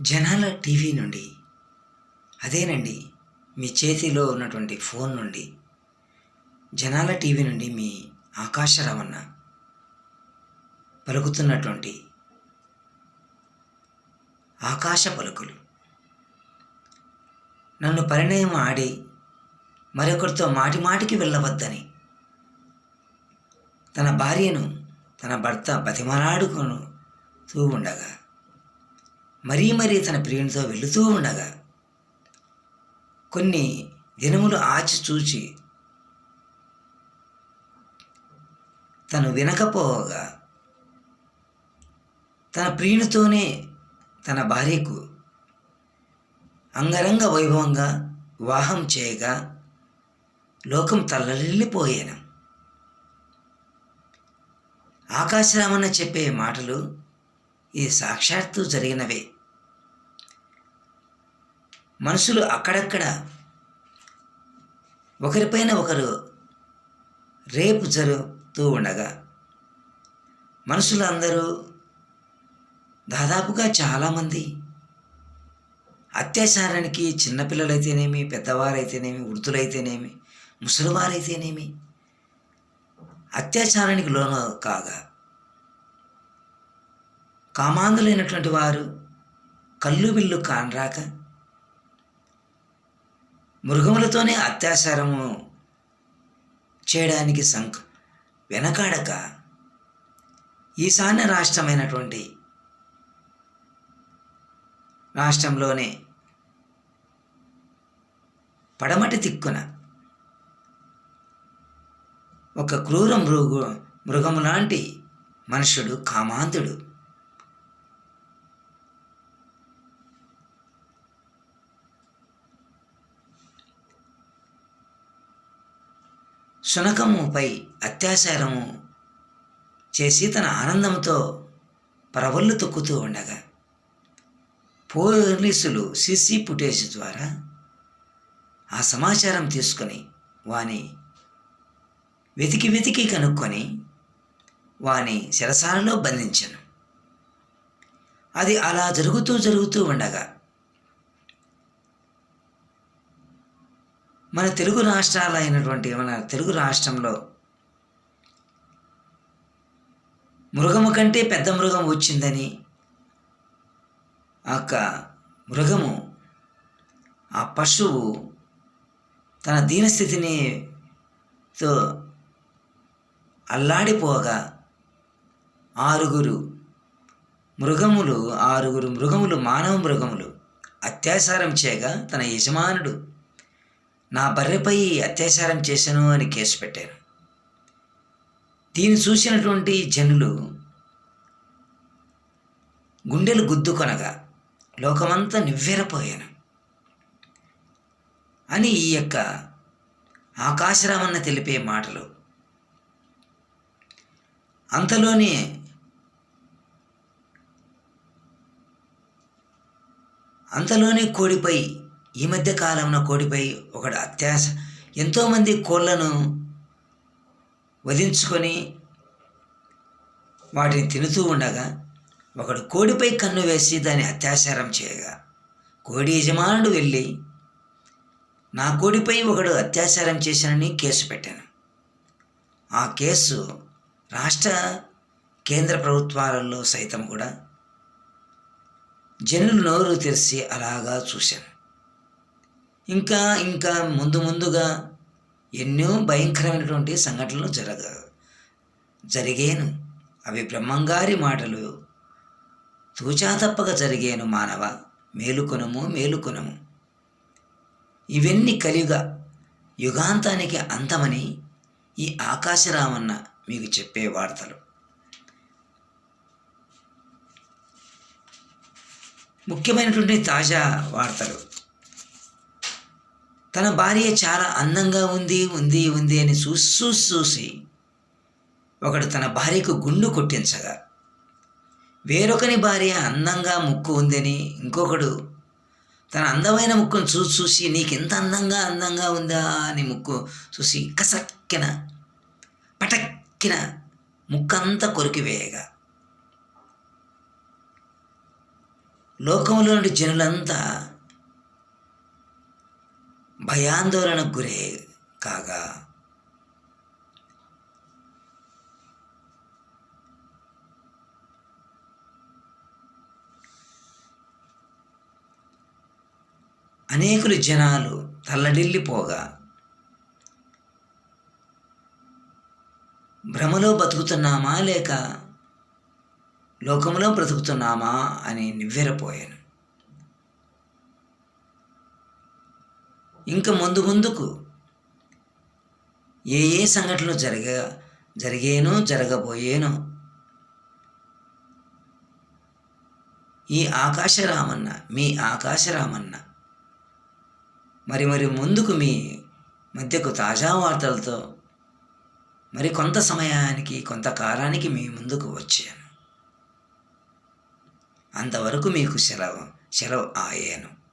జనాల టీవీ నుండి అదేనండి మీ చేతిలో ఉన్నటువంటి ఫోన్ నుండి జనాల టీవీ నుండి మీ ఆకాశ రవణ పలుకుతున్నటువంటి ఆకాశ పలుకులు. నన్ను పరిణయం ఆడి మరొకరితో మాటి మాటికి వెళ్ళవద్దని తన భార్యను తన భర్త బతిమలాడుకొనుతూ ఉండగా మరీ మరీ తన ప్రియునితో వెళుతూ ఉండగా కొన్ని దినములు ఆచి చూచి తను వినకపోగా తన ప్రియునితోనే తన భార్యకు అంగరంగ వైభవంగా వివాహం చేయగా లోకం తల్లలిల్లిపోయాను ఆకాశరామన్న చెప్పే మాటలు ఈ సాక్షాత్తు జరిగినవే. మనుషులు అక్కడక్కడ ఒకరిపైన ఒకరు రేపు జరుగుతూ ఉండగా మనుషులందరూ దాదాపుగా చాలామంది అత్యాచారానికి చిన్నపిల్లలైతేనేమి పెద్దవారైతేనేమి వృద్ధులైతేనేమి ముసలివారైతేనేమి అత్యాచారానికి లోను కాగా కామాంధులైనటువంటి వారు కళ్ళు బిల్లు కానరాక మృగములతోనే అత్యాచారము చేయడానికి సంక్ వెనకాడక ఈశాన్య రాష్ట్రమైనటువంటి రాష్ట్రంలోనే పడమటి తిక్కున ఒక క్రూర మృగు మృగము లాంటి మనుషుడు కామాంతుడు శునకముపై అత్యాచారము చేసి తన ఆనందంతో ప్రవళ్ళు తొక్కుతూ ఉండగా పోలీసులు సీసీ ఫుటేజ్ ద్వారా ఆ సమాచారం తీసుకొని వాని వెతికి వెతికి కనుక్కొని వాని శిరసాలలో బంధించను. అది అలా జరుగుతూ జరుగుతూ ఉండగా మన తెలుగు రాష్ట్రాలైనటువంటి మన తెలుగు రాష్ట్రంలో మృగము కంటే పెద్ద మృగం వచ్చిందని ఆ యొక్క మృగము ఆ పశువు తన దీనస్థితిని తో అల్లాడిపోగా ఆరుగురు మృగములు ఆరుగురు మృగములు మానవ మృగములు అత్యాచారం చేయగా తన యజమానుడు నా బర్రెపై అత్యాచారం చేశాను అని కేసు పెట్టారు. దీన్ని చూసినటువంటి జనులు గుండెలు గుద్దుకొనగా లోకమంతా నివ్వెరపోయాను. అని ఈ యొక్క ఆకాశరామన్న తెలిపే మాటలు. అంతలోనే అంతలోనే కోడిపై ఈ మధ్య కాలంలో కోడిపై ఒకడు అత్యాశ ఎంతోమంది కోళ్ళను వధించుకొని వాటిని తినుతూ ఉండగా ఒకడు కోడిపై కన్ను వేసి దాన్ని అత్యాచారం చేయగా కోడి యజమానుడు వెళ్ళి నా కోడిపై ఒకడు అత్యాచారం చేశానని కేసు పెట్టాను. ఆ కేసు రాష్ట్ర కేంద్ర ప్రభుత్వాలలో సైతం కూడా జనులు నోరు తెరిచి అలాగా చూశాను. ఇంకా ఇంకా ముందు ముందుగా ఎన్నో భయంకరమైనటువంటి సంఘటనలు జరగ జరిగేను. అవి బ్రహ్మంగారి మాటలు. తూచా తప్పక జరిగేను మానవ. మేలుకొనము మేలుకొనము. ఇవన్నీ కలియుగ యుగాంతానికి అంతమని ఈ ఆకాశరామన్న మీకు చెప్పే వార్తలు. ముఖ్యమైనటువంటి తాజా వార్తలు. తన భార్య చాలా అందంగా ఉంది ఉంది ఉంది అని చూసి చూసి చూసి ఒకడు తన భార్యకు గుండు కొట్టించగా వేరొకని భార్య అందంగా ముక్కు ఉందని ఇంకొకడు తన అందమైన ముక్కును చూసి చూసి నీకు ఎంత అందంగా అందంగా ఉందా? అని ముక్కు చూసి కసక్కిన పటక్కిన ముక్కంతా కొరికివేయగా లోకంలోని జనులంతా భయాందోళనకు గురే కాగా అనేకులు జనాలు తల్లడిల్లిపోగా భ్రమలో బతుకుతున్నామా లేక లోకంలో బ్రతుకుతున్నామా అని నివ్వెరపోయాను. ఇంకా ముందు ముందుకు. ఏ ఏ సంఘటనలు జరగ జరిగేనో జరగబోయేనో. ఈ ఆకాశరామన్న మీ ఆకాశరామన్న. మరి మరి ముందుకు మీ మధ్యకు తాజా వార్తలతో మరి కొంత సమయానికి కొంతకాలానికి మీ ముందుకు వచ్చాను. అంతవరకు మీకు సెలవు సెలవు ఆయాను